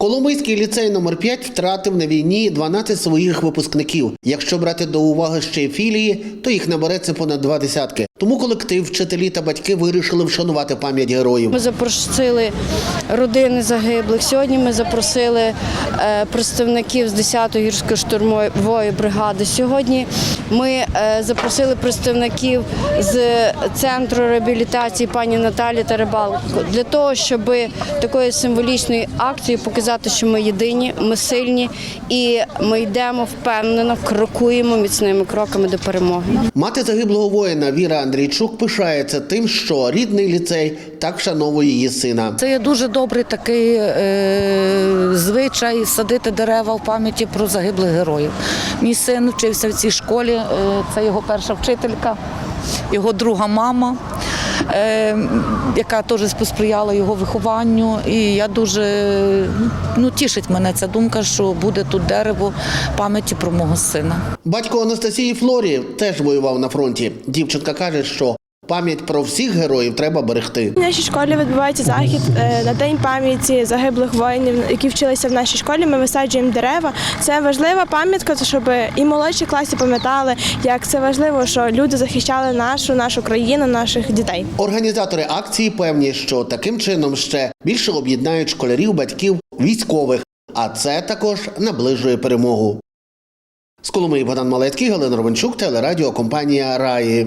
Коломийський ліцей номер 5 втратив на війні 12 своїх випускників. Якщо брати до уваги ще й філії, то їх набереться понад два десятки. Тому колектив, вчителі та батьки вирішили вшанувати пам'ять героїв. Ми запросили родини загиблих. Сьогодні ми запросили е, представників з 10-ї гірсько-штурмової бригади. Сьогодні ми е, запросили представників з центру реабілітації пані Наталі та Рибалко для того, щоб такою символічною акцією показати, що ми єдині, ми сильні і ми йдемо впевнено, крокуємо міцними кроками до перемоги. Мати загиблого воїна Віра Андрійчук пишається тим, що рідний ліцей так вшановує її сина. Це є дуже добрий такий е, звичай садити дерева в пам'яті про загиблих героїв. Мій син вчився в цій школі, е, це його перша вчителька, його друга мама, яка теж посприяла його вихованню. І я дуже ну, тішить мене ця думка, що буде тут дерево пам'яті про мого сина. Батько Анастасії Флорі теж воював на фронті. Дівчинка каже, що пам'ять про всіх героїв треба берегти. В нашій школі відбувається захід е, на день пам'яті загиблих воїнів, які вчилися в нашій школі. Ми висаджуємо дерева. Це важлива пам'ятка, щоб і молодші класи пам'ятали, як це важливо, що люди захищали нашу нашу країну, наших дітей. Організатори акції певні, що таким чином ще більше об'єднають школярів, батьків, військових, а це також наближує перемогу. З Коломиї Богдан Малецький, Галина Ровенчук, телерадіокомпанія Раї.